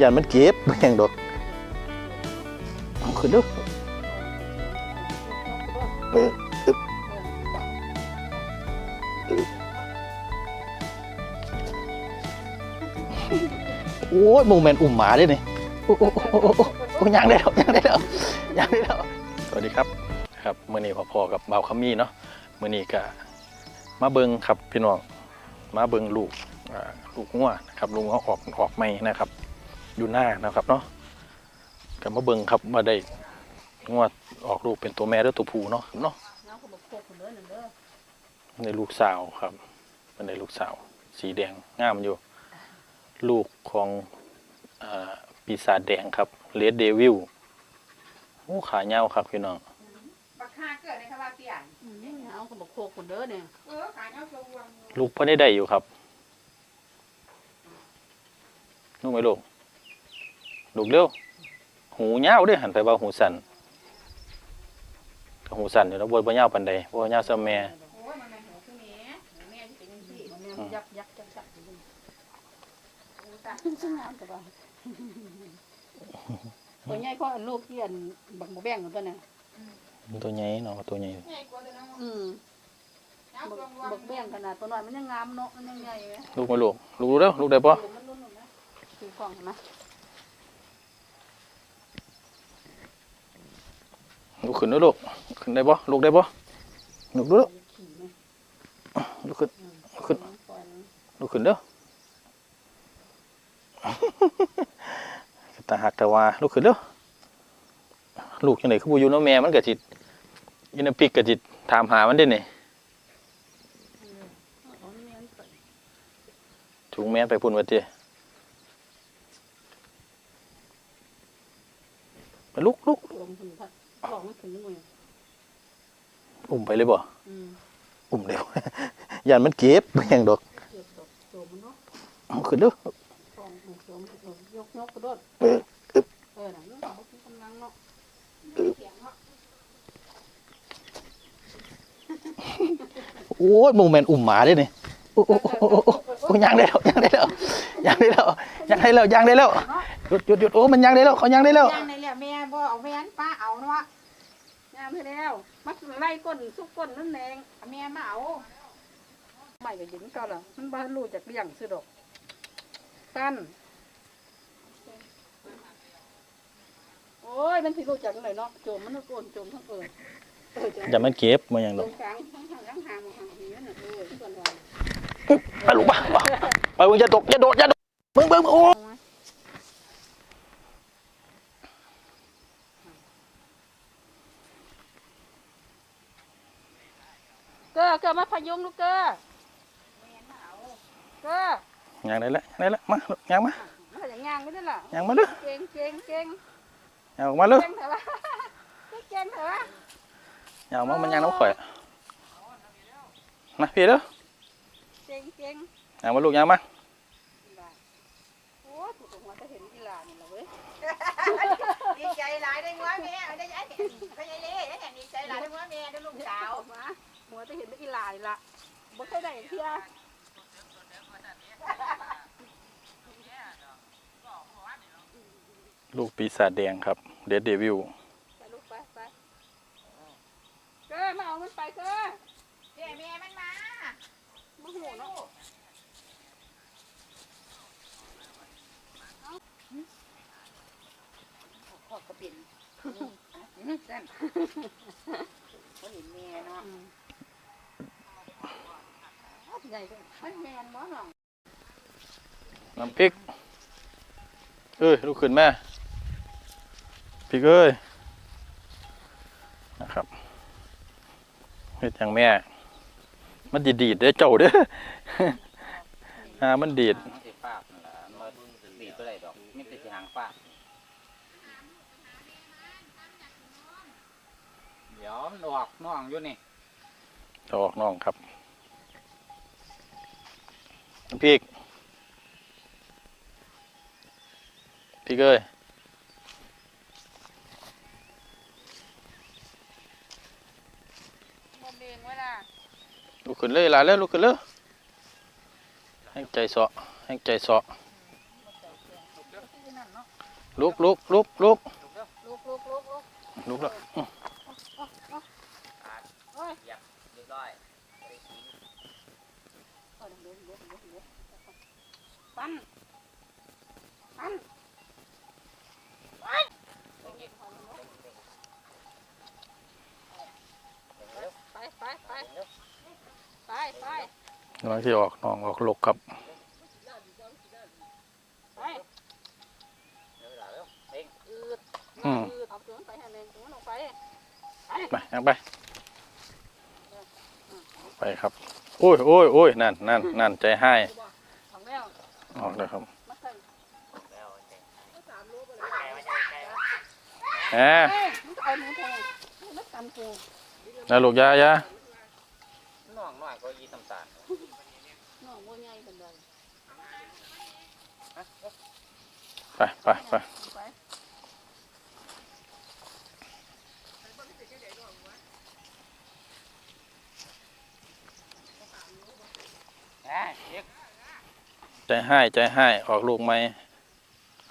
ยันมันเก็บไม่ยังดอกเอาขึ้นดูเอออึ๊บอึ๊บโอ้ยโมเมนต์อุ่มหมาด้วยนี่โอ้โอ้โอ้โอ้ยังได้แล้วยังได้แล้วยังได้แล้วสวัสดีครับครับเมื่อนี้พอๆกับเบาวขมี่เนาะเมื่อนี้ก็มาเบิงครับพี่น้องมาเบิงลูกลูกงัวนะครับลูกงัวออกออกไม่นะครับ อยู่หน้านะครับเนาะก็มาเบิงครับมาได้งัวออกลูกเป็นตัวแม่หรือตัวผู้เนาะเนาะน้ำก็บอกโคกคนเด้อหนึ่งเด้อในลูกสาวครับมันในลูกสาว สีแดงงามอยู่ ลูกของอาปีศาจแดงครับเลดเดวิลโอ้ขาเงาวครับพี่น้องบักฮาเกิดในคาราเปียนอืมน้ำก็บอกโคกคนเด้อเนี่ยเออขายเอาตัววังลูกเพ่อได้ได้อยู่ครับลูกไหมลูก ลูกเร็วหูเงาวเด้วยหันไปว่าหูสันก็หูสันอยู่แล้วบนบ่เงาวปันใดบ่เงาวซะแม่โอ้ยมันเป็นหัวคือแม่หัวแม่ที่เป็นยังซี่มันเนี่ยยักยักยักยักอยู่นี่โอ้ตาซึ่งน้ำก็ว่าตัวใหญ่ก็ลูกที่อันบักหมูแบงกันตัวเนี่ยตัวใหญ่เนาะตัวใหญ่ใหญ่กว่าเดิมอืมเอาบักตัววังบักแบงขนาดตัวน้อยมันยังงามเนาะมันยังใหญ่ไหมลูกไหมลูกลูกรู้แล้วลูกได้ปะมันรุ่นๆนะคือกล่องนะ ลูกขึ้นด้วยลูกขึ้นได้ปะลูกได้ปะลูกดูลูกลูกขึ้นลูกขึ้นล่อยลูกขึ้นเด้อตาหักแต่ว่าลูกขึ้นเด้อลูกยังไงคือบูอยู่น้องแม่มันกะจิตยินปิกกะจิตถามหามันได้นี่เนี่ยถุงแม่ไปพุ่นวัดเจ้ไปลุกลุก ลงถึงพัดลองมันถึงมืออุ้มไปเลยบ่อืมอุ้มเร็วยันมันเก็บไม่ยังดอกเกือบตกตัวมันเนาะเอาขึ้นเด้อฟองถูกสวมยกยกกระโดดเอออึ๊บเออหนังเรื่องของกำลังเนาะเสียงเนาะโอ้ยโมเมนต์อุ้มหมาด้วยนี่โอ้โอ้โอ้โอ้โอ้โอ้ยังได้แล้วยังได้แล้วยังได้แล้วยังได้แล้วยังได้แล้วหยุดหยุดหยุดโอ้มันยังได้แล้วเขายังได้แล้ว ย่างในแหละแม่ บ่เอาแม่นป้าเอาเนาะยามให้แล้วมัดไล่ก้นซุกก้นนั่นเองเอาแม่มาเอาใหม่กับหญิงก็ล่ะมันบ้านรู้จากเลี้ยงซื้อดอกตั้นโอ้ยมันสิรู้จักเลยเนาะโจมมันโกนโจมทั้งเอิญเออจ้ะอย่ามันเก็บมาอย่างตดรอกงกลางทั้งทางทั้งหางหางนี้น่ะเออทุกคนว่าไปลูกบ้าไปมึงอย่าตกอย่าโดดอย่าโดดมึงมึงโอ้ อเก้อมาพยุงลูกเก้อเก้อยังได้แล้วยังได้แล้วมาลูกยังมามันอย่างงางไม่ได้ล่ะยังมาเลยเก่งเก่งเก่งยังออกมาเลยเก่งเถอะวะเก่งเถอะวะยังออกมามันยังน้องข่อยมาพี่เด้อเก่งเก่งยังมาลูกยังมาโอ้ถูกหัวจะเห็นกีฬานี่แหละเว้ยดีใจหลายได้หัวแม่ได้ยันเห็นพยายเล่ได้เห็นดีใจหลายได้หัวแม่ได้ลูกสาวออกมา หัวจะเห็นกีฬานี่ละบ่เคยได้เที่ยลูกปีศาจแดงครับเดดเดวิลไปลูกไปไปเก้อมาเอามันไปเก้อเดี๋ยวแม่มันมามาหูเนาะขอบกระปิ่นนั่นคนเห็นแม่เนาะใหญ่ด้วย มันแมนบ่เนาะน้ำพริก เอ้ยลูกขึ้นแม่พริกเอ้ยนะครับเฮ็ดอย่างแม่ มันดีดีดๆเด้อเจ้าเด้ออ่ามันดีดมันสิฟาดนั่นล่ะมันบ่ดีตัวใดดอกมีแต่สิหางฟาดเดี๋ยวมันออกน้องอยู่นี่จะออกน้องครับน้ำ พริกพริกเอ้ยบ่เบงไว้ล่ะลุกขึ้นเลยลาแล้วลุกขึ้นเลยให้ใจเสาะให้ใจเสาะที่นั่นเนาะลุกลุกลุกลุกลุกลุกลุกลุกลุกแล้วอื้อ โอ้ย เหยียบเรียบร้อย เอาเดี๋ยวเดี๋ยวเดี๋ยวเดี๋ยว ปั้นปั้นไปไปไปไปไปกำลังที่ออกน้องออกลกครับไปเดี๋ยวเวลาเร็วเพ่งอืดอืมอืดเอาตัวนั้นไปให้เลยตัวนั้นออกไปไปยังไปไปครับโอ้ยโอ้ยโอ้ยนั่นนั่นนั่นใจให้ของแล้ว ออกแล้วครับมาใส่แล้วใจสามโลไปเลยใจว่าใจใจว่าแหมเอ้ยมันจะเอาหนูแทงมันกันแทงแล้วลูกยายาน้องน้อยก็ยีตำตาลน้องว่าใหญ่เป็นไรไปไปไปไป อ่าเด็ก ใจให้ใจให้ออกลูกไหม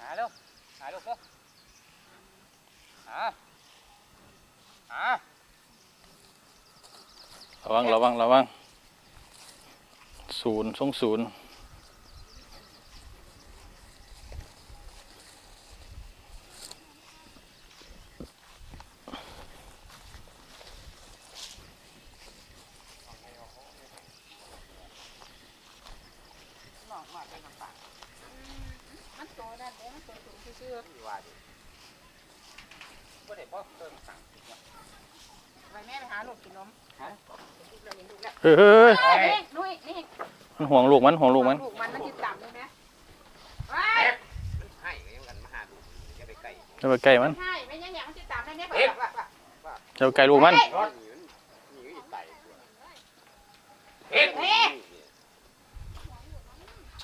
หาเร็วหาลูกเร็วหาหาระวังระวังระวังศูนย์ทรงศูนย์ น้องน้อยเป็นตำตาล มันโต นั่นเองมันโตสูงชื่อที่ว่าดิบ่ได้พ่อเติมสั่งติดเนาะไปแม่ไปหาลูกกินนมฮะเฮ้ยเฮ้ยเฮ้ยเอ้ยนุ้ยนี่มันห่วงลูกมันห่วงลูกมัน ลูกมันมันติดต่ำเลยไหมไปให้กันมาหาดูอย่าไปใกล้จะไปใกล้มัน ใช่ไม่ยังอย่างมันติดต่ำได้ไหมไปแบบจะไปใกล้ลูกมันร้อนอยู่นี่ก็ใส่ เฮ้ย เฮ้ย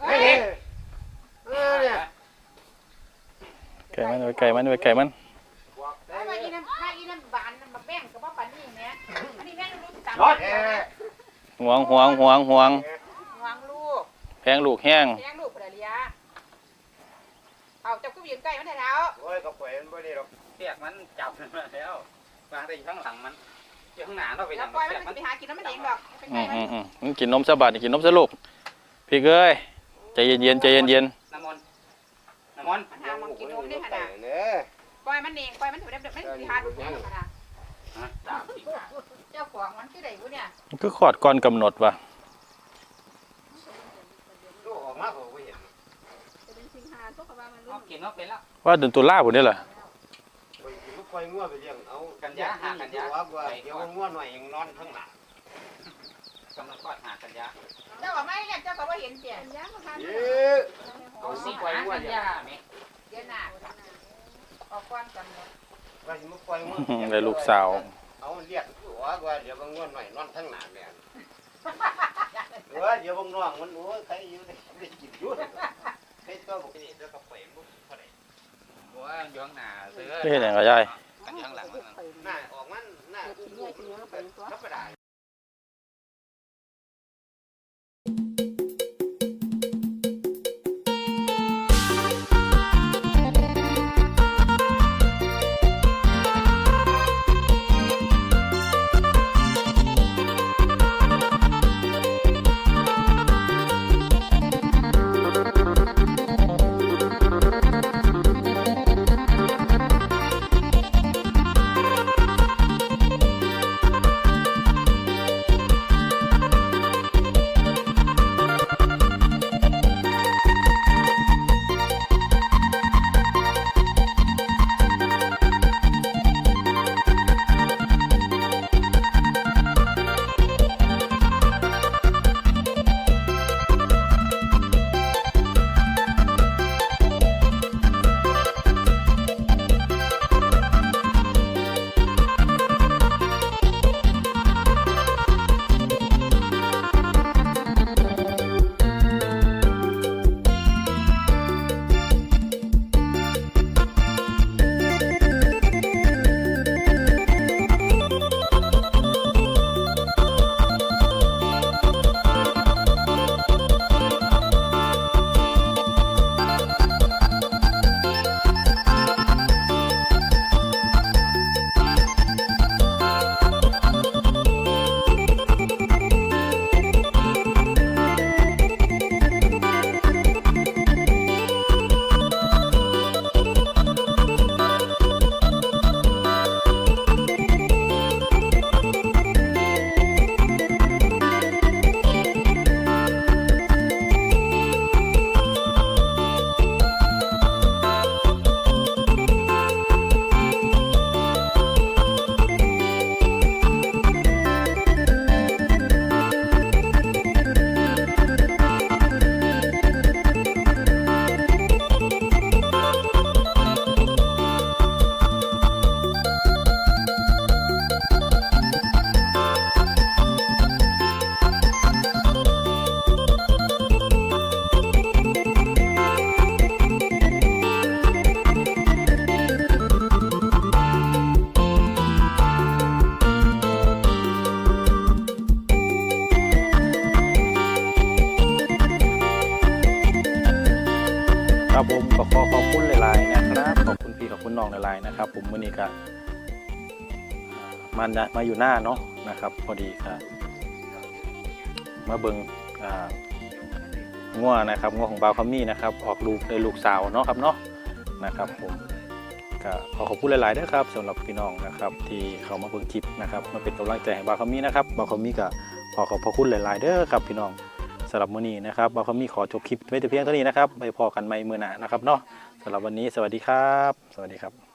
เฮ้ย เออเนี่ย ไก่มันไปไก่มันไปไก่มัน แล้วมาอีน้ำมาอีน้ำบานน้ำแบ่งกับว่าปันนี่แม่อันนี้แม่ลูกติดต่ำร้อนห่วงห่วงห่วงห่วงวางลูกแพงลูกแห้งแย่งลูกภรรยาเอาจับกุ้งยืนใกล้มันได้แล้วโอ้ยก็ปล่อยมันบ่ได้หรอกเปียกมันจับมันมาแล้ววางแต่อยู่ข้างหลังมันอยู่ข้างหน้าเราไปแล้ยัวงปล่อยเปีมัยกมันนไปหากินแล้วมันเองดอกเป็นอืไงมมันอืมอืมมันกินนมซะบาดนี่กินนมซะลูกพี่เอ้ยใจเย็นเย็นๆใจเย็นเย็นน้ำ มนต์น้ำมนต์มันหามันกินนมได้ขนาดเนี่ยปล่อยมันเองปล่อยมันถือได้ไม่ถือหาลูกแม่ขนาดฮะสามสี่ห้าเจ้าของมันคือไหนวะเนี่ยๆมันคือขอดก่อนกำหนดว่ะลูกออกมาผมก็เห็นเป็นสิงหาตัวกว่ามันเอากินเอาเป็นแล้วว่าเดือนตุลาพุ่นนี่แหละไปกินลูกควายงัวไปเลี้ยงเอากันยาหากันยาว่าว่าเดี๋ยวงัวหน่อยยังนอนข้างหลังกำลังกอดหากันยาเจ้าบอกไม่เนี่ยเจ้าก็ว่าเห็นเสียย้ำมาค่ะ เย้เอาสิไว้หากันยาไหมเดี๋ยวหน้าออกก้อนกันว่าสิมาควายงัวอื้อหือได้ลูกสาว เอาเรียกหัวว่าเดี๋ยวบางงัวหน่อยนอนข้างหลังเนี่ยเออเดี๋ยวบางน้องมันโอ้ยใครอยู่ได้ได้กินอยู่ใครตัวบอกนี่แล้วก็เป๋บุกเท่าไหร่บัวย้อนหน้าเสือไม่เห็นอย่างไรยายกันข้างหลังมันหน้าออกมันหน้าอุ้มลูกธรรมดา นะครับผมมื้อนี้ก็มันมาอยู่หน้าเนาะนะครับ พอดีครับมาเบิงอ่างัวนะครับงัวของบาวคัมมี่นะครับ ออกลูกได้ลูกสาวเนาะครับเนาะนะครับผมก็ขอขอบคุณหลายๆด้วยครับสำหรับพี่น้องนะครับ ที่เขามาเบิ่งคลิปนะครับมาเป็นกำลังใจให้บาวคัมมี่นะครับบาวคัมมี่ก็ขอขอบพระคุณหลายๆเด้อครับพี่น้องสำหรับมื้อนี้นะครับบาวคัมมี่ขอจบคลิปไว้แต่เพียงเท่านี้นะครับไปพอกันใหม่มื้อหน้านะครับเนาะสำหรับวันนี้สวัสดีครับ สวัสดีครับ